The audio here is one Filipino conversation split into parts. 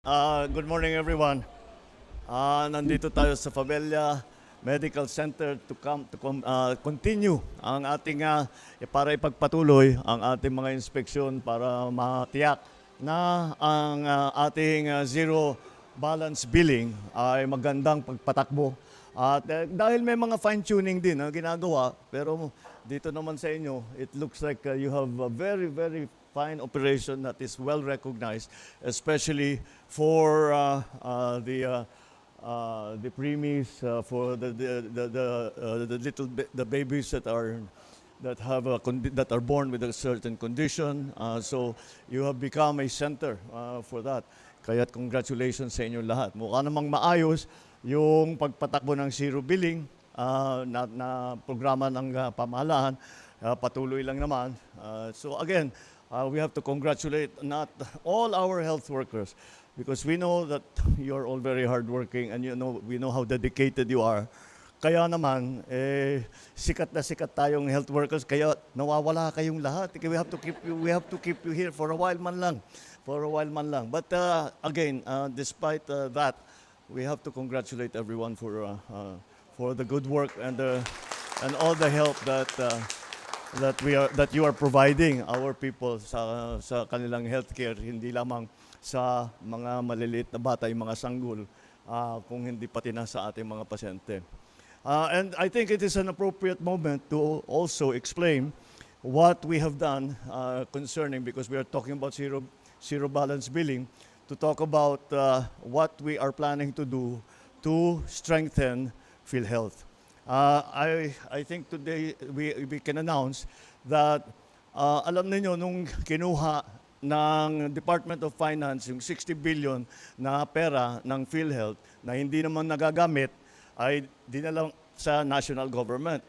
Ah, good morning everyone. Ah, nandito tayo sa Favela Medical Center to come to com- ah, continue ang ating ah, para ipagpatuloy ang ating mga inspeksyon para matiyak na ang ah, ating ah, zero balance billing ay magandang pagpatakbo. At eh, dahil may mga fine tuning din na ginagawa, pero dito naman sa inyo, it looks like ah, you have a very very fine operation that is well recognized, especially for uh, uh, the uh, uh, the preemies, uh, for the the the, the, uh, the little the babies that are that have a that are born with a certain condition. Uh, so you have become a center uh, for that. Kaya congratulations sa inyo lahat. Mukha namang maayos yung pagpatakbo ng zero billing uh, na, na programa ng uh, pamahalaan. Uh, patuloy lang naman. Uh, so again, uh, we have to congratulate not all our health workers because we know that you're all very hardworking and you know we know how dedicated you are. Kaya naman, eh, sikat na sikat tayong health workers, kaya nawawala kayong lahat. We have to keep you, we have to keep you here for a while man lang. For a while man lang. But uh, again, uh, despite uh, that, we have to congratulate everyone for uh, uh, for the good work and the and all the help that uh, that we are that you are providing our people sa sa kanilang healthcare hindi lamang sa mga maliliit na bata yung mga sanggol ah, kung hindi pati na sa ating mga pasyente. Uh, and I think it is an appropriate moment to also explain what we have done uh, concerning because we are talking about zero zero balance billing to talk about uh, what we are planning to do to strengthen PhilHealth. Uh, I, I think today we, we can announce that uh, alam niyo nung kinuha ng Department of Finance yung 60 billion na pera ng PhilHealth na hindi naman nagagamit ay dinala sa national government.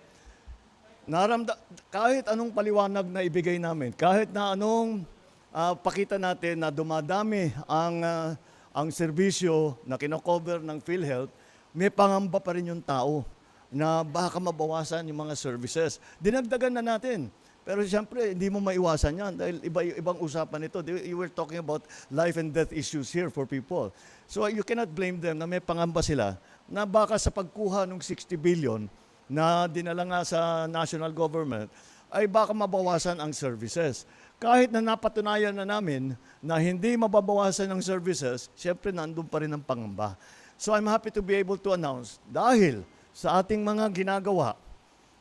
Naramda, kahit anong paliwanag na ibigay namin, kahit na anong ah, pakita natin na dumadami ang ah, ang serbisyo na kinocover ng PhilHealth, may pangamba pa rin yung tao na baka mabawasan yung mga services. Dinagdagan na natin. Pero siyempre, hindi mo maiwasan yan dahil iba, ibang usapan ito. You were talking about life and death issues here for people. So you cannot blame them na may pangamba sila na baka sa pagkuha ng 60 billion na dinala nga sa national government, ay baka mabawasan ang services. Kahit na napatunayan na namin na hindi mababawasan ang services, siyempre nandun pa rin ang pangamba. So I'm happy to be able to announce, dahil sa ating mga ginagawa,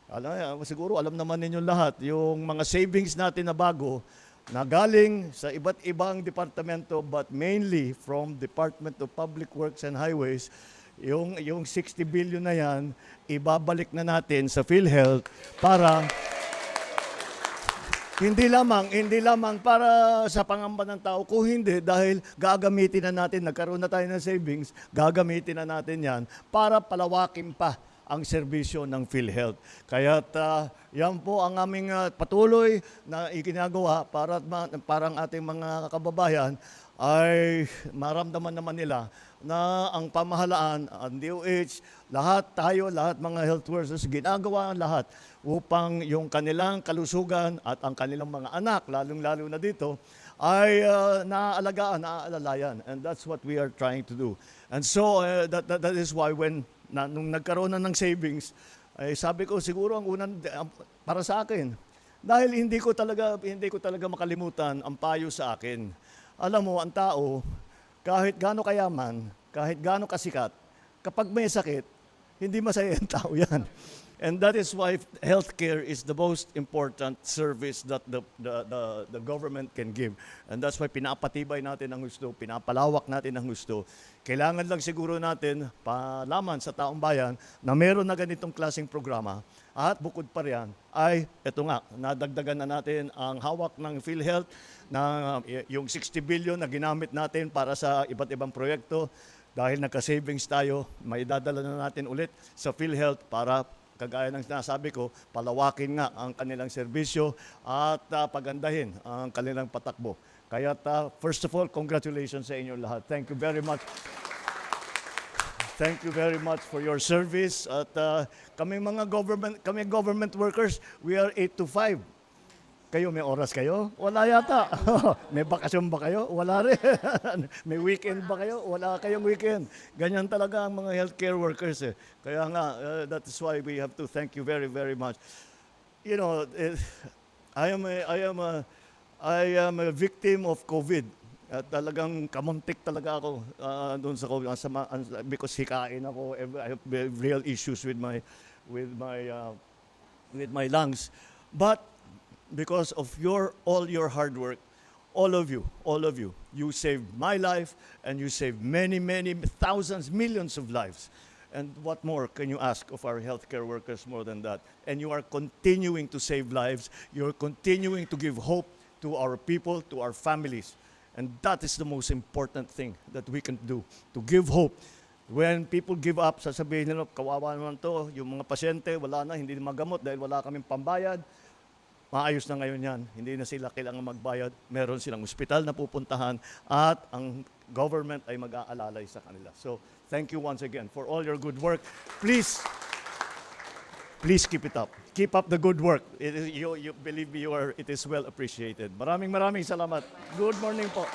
alam, siguro alam naman ninyo lahat, yung mga savings natin na bago, na galing sa iba't ibang departamento but mainly from Department of Public Works and Highways, yung, yung 60 billion na yan, ibabalik na natin sa PhilHealth para hindi lamang, hindi lamang para sa pangamba ng tao, kung hindi, dahil gagamitin na natin, nagkaroon na tayo ng savings, gagamitin na natin yan para palawakin pa ang serbisyo ng PhilHealth. Kaya yan po ang aming ah, patuloy na iginagawa para parang ating mga kababayan ay maramdaman naman nila na ang pamahalaan, ang DOH, lahat tayo, lahat mga health workers, ginagawa ang lahat upang yung kanilang kalusugan at ang kanilang mga anak, lalong-lalo na dito, ay uh, naaalagaan, naaalalayan. And that's what we are trying to do. And so, uh, that, that, that is why when, na, nung nagkaroon na ng savings, ay sabi ko siguro ang unang ang- para sa akin dahil hindi ko talaga hindi ko talaga makalimutan ang payo sa akin. Alam mo, ang tao kahit gaano kayaman, kahit gaano kasikat, kapag may sakit, hindi masaya ang tao yan. And that is why healthcare is the most important service that the, the, the, the government can give. And that's why pinapatibay natin ang gusto, pinapalawak natin ang gusto. Kailangan lang siguro natin palaman sa taong bayan na meron na ganitong klaseng programa. At bukod pa riyan ay, eto nga, nadagdagan na natin ang hawak ng PhilHealth na yung 60 billion na ginamit natin para sa iba't ibang proyekto. Dahil nagka-savings tayo, may dadala na natin ulit sa PhilHealth para kagaya ng sinasabi ko, palawakin nga ang kanilang serbisyo at uh, pagandahin ang kanilang patakbo. Kaya uh, first of all, congratulations sa inyo lahat. Thank you very much. Thank you very much for your service. At uh, kami mga government, kami government workers, we are 8 to 5. Kayo, may oras kayo? Wala yata. may bakasyon ba kayo? Wala rin. may weekend ba kayo? Wala kayong weekend. Ganyan talaga ang mga healthcare workers eh. Kaya nga, uh, that is why we have to thank you very, very much. You know, eh, I am a, I am a, I am a victim of COVID. At talagang kamuntik talaga ako uh, doon sa COVID. Ang sama- ang- because hikain ako. I have real issues with my, with my, uh, with my lungs. But because of your all your hard work, all of you, all of you, you saved my life and you saved many, many thousands, millions of lives. And what more can you ask of our healthcare workers more than that? And you are continuing to save lives. You're continuing to give hope to our people, to our families. And that is the most important thing that we can do, to give hope. When people give up, sasabihin nila, kawawa naman to, yung mga pasyente, wala na, hindi magamot dahil wala kaming pambayad. Maayos na ngayon yan. Hindi na sila kailangan magbayad. Meron silang ospital na pupuntahan at ang government ay mag-aalalay sa kanila. So, thank you once again for all your good work. Please, please keep it up. Keep up the good work. It is, you, you, believe me, you are, it is well appreciated. Maraming maraming salamat. Good morning po.